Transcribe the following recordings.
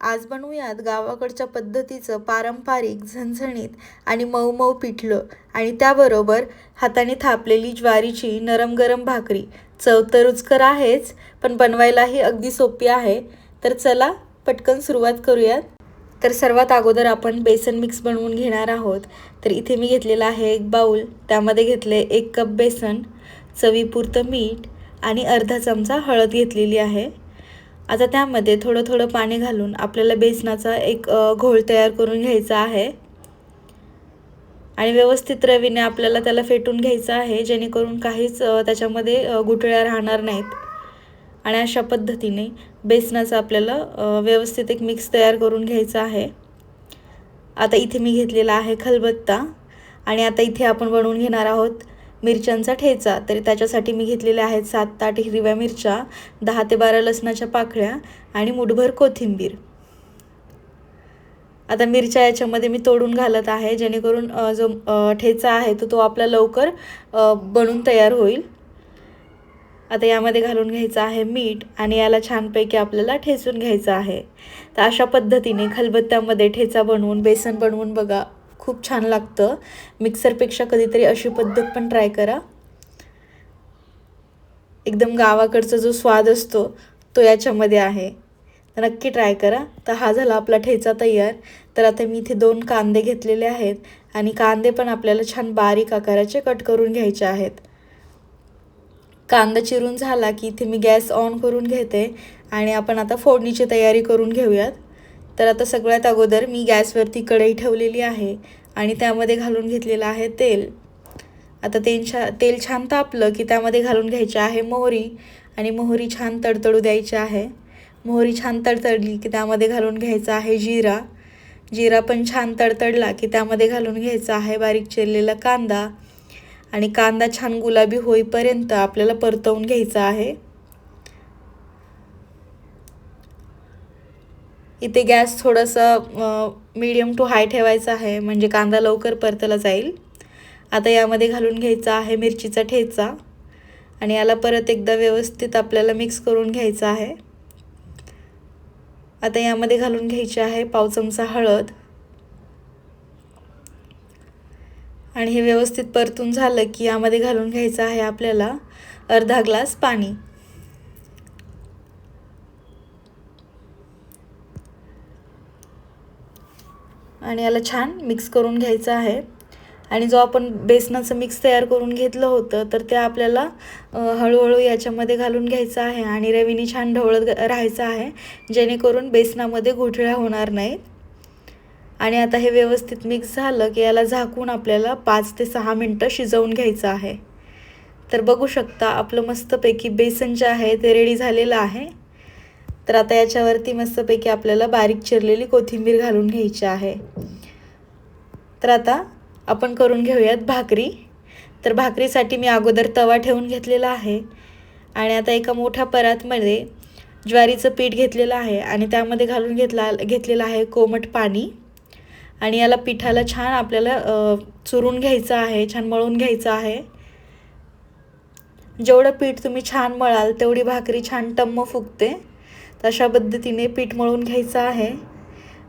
आज बनवूयात गावाकडच्या पद्धतीचं पारंपरिक झणझणीत आणि मऊ मऊ पिठलं आणि त्याबरोबर हाताने थापलेली ज्वारीची नरम गरम भाकरी. चव तर रुचकर आहेच पण बनवायलाही अगदी सोपी आहे. तर चला पटकन सुरुवात करूयात. तर सर्वात अगोदर आपण बेसन मिक्स बनवून घेणार आहोत. तर इथे मी घेतलेला आहे एक बाऊल त्यामध्ये घेतले एक कप बेसन चवीपुरतं मीठ आणि अर्धा चमचा हळद घेतलेली आहे. आता त्यामध्ये थोडं थोडं पाणी घालून आपल्याला बेसनाचा एक घोळ तयार करून घ्यायचा आहे. आणि व्यवस्थित रवीने आपल्याला त्याला फेटून घ्यायचं आहे जेणेकरून काहीच त्याच्यामध्ये गुठळ्या राहणार नाहीत. आणि अशा पद्धतीने बेसनाचं आपल्याला व्यवस्थित एक मिक्स तयार करून घ्यायचं आहे. आता इथे मी घेतलेला आहे खलबत्ता. आणि आता इथे आपण बनवून घेणार आहोत मिरच्यांचा ठेचा तरी त्याच्यासाठी मी घेतलेल्या आहेत सात आठ हिरव्या मिरच्या दहा ते बारा लसणाच्या पाकळ्या आणि मुठभर कोथिंबीर. आता मिरच्या याच्यामध्ये मी तोडून घालत आहे जेणेकरून जो ठेचा आहे तो तो आपला लवकर बनून तयार होईल. आता यामध्ये घालून घ्यायचं आहे मीठ आणि याला छानपैकी आपल्याला ठेचून घ्यायचं आहे. तर अशा पद्धतीने खलबत्त्यामध्ये ठेचा बनवून बेसन बनवून बघा. खूप छान लागतं. मिक्सरपेक्षा कधीतरी अशी पद्धत पण ट्राय करा. एकदम गावाकडचा जो स्वाद असतो तो याच्यामध्ये आहे. तर नक्की ट्राय करा. तर हा झाला आपला ठेचा तयार. तर आता मी इथे दोन कांदे घेतलेले आहेत आणि कांदे पण आपल्याला छान बारीक आकाराचे कट करून घ्यायचे आहेत. कांदा चिरून झाला की इथे मी गॅस ऑन करून घेते आणि आपण आता फोडणीची तयारी करून घेऊयात. तर आता सगळ्यात अगोदर मी गॅसवरती कढई ठेवलेली आहे आणि त्यामध्ये घालून घेतलेलं आहे तेल. आता तेल छा तेल छान तापलं की त्यामध्ये घालून घ्यायचे आहे मोहरी आणि मोहरी छान तडतडू द्यायची आहे. मोहरी छान तडतडली की त्यामध्ये घालून घ्यायचा आहे जिरा. जिरा पण छान तडतडला की त्यामध्ये घालून घ्यायचा आहे बारीक चिरलेला कांदा. आणि कांदा छान गुलाबी होईपर्यंत आपल्याला परतवून घ्यायचा आहे. इथे गॅस थोडंसं मीडियम टू हाय ठेवायचा आहे. म्हणजे कांदा लवकर परतला जाईल. आता यामध्ये घालून घ्यायचा आहे मिरचीचा ठेचा. आणि याला परत एकदा व्यवस्थित आपल्याला मिक्स करून घ्यायचा आहे. आता यामध्ये घालून घ्यायची आहे पाव चमचा हळद. आणि हे व्यवस्थित परतून झालं की यामध्ये घालून घ्यायचं आहे आपल्याला अर्धा ग्लास पाणी. आणि याला छान मिक्स करून घ्यायचं आहे. आणि जो आपण बेसनाचं मिक्स तयार करून घेतलं होतं तर ते आपल्याला हळूहळू याच्यामध्ये घालून घ्यायचं आहे आणि रवीने छान ढवळत राहायचं आहे जेणेकरून बेसनामध्ये गुठळ्या होणार नाहीत. आणि आता हे व्यवस्थित मिक्स झालं की याला झाकून आपल्याला पाच ते सहा मिनटं शिजवून घ्यायचं आहे. तर बघू शकता आपलं मस्तपैकी बेसन जे आहे ते रेडी झालेलं आहे. तर आता याच्यावरती मस्तपैकी आपल्याला बारीक चिरलेली कोथिंबीर घालून घ्यायची आहे. तर आता आपण करून घेऊयात भाकरी. तर भाकरीसाठी मी अगोदर तवा ठेवून घेतलेला आहे आणि आता एका मोठ्या परातमध्ये ज्वारीचं पीठ घेतलेलं आहे आणि त्यामध्ये घालून घेतला घेतलेलं आहे कोमट पाणी. आणि याला पिठाला छान आपल्याला चुरून घ्यायचं आहे छान मळून घ्यायचं आहे. जेवढं पीठ तुम्ही छान मळाल तेवढी भाकरी छान टम्म फुगते. तशा पद्धतीने पीठ मळून घ्यायचं आहे.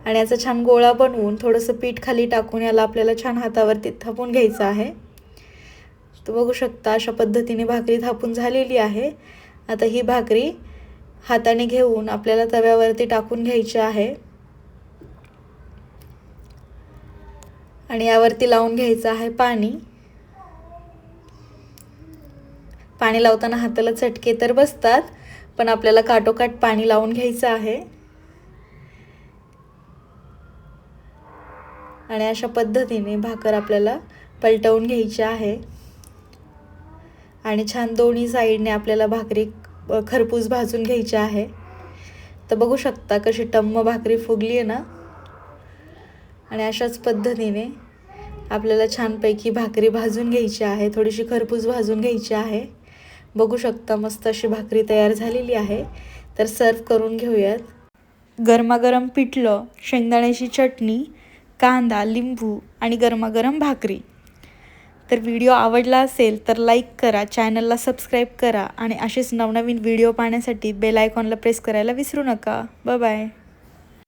आणि याचा छान गोळा बनवून थोडंसं पीठ खाली टाकून याला आपल्याला छान हातावरती थापून घ्यायचं आहे. तर बघू शकता अशा पद्धतीने भाकरी थापून झालेली आहे. आता ही भाकरी हाताने घेऊन आपल्याला तव्यावरती टाकून घ्यायची आहे. आणि यावरती लावून घ्यायचं आहे पाणी. पाणी लावताना हाताला चटके तर बसतात पण आपल्याला काटोकाट पाणी लावून घ्यायचं आहे. आणि अशा पद्धतीने भाकर आपल्याला पलटवून घ्यायची आहे. आणि छान दोन्ही साईडने आपल्याला भाकरी खरपूस भाजून घ्यायची आहे. तर बघू शकता कशी टम्म भाकरी फुगली आहे ना. आणि अशाच पद्धतीने आपल्याला छानपैकी भाकरी भाजून घ्यायची आहे. थोडीशी खरपूस भाजून घ्यायची आहे. बघू शकता मस्त अशी भाकरी तयार झालेली आहे. तर सर्व करून घेऊयात. गरमागरम पिठलं शेंगदाण्याची चटणी कांदा लिंबू आणि गरमागरम भाकरी. तर व्हिडिओ आवडला असेल तर लाईक करा चॅनलला सबस्क्राईब करा आणि असेच नवनवीन व्हिडिओ पाहण्यासाठी बेल आयकॉनला प्रेस करायला विसरू नका. बाय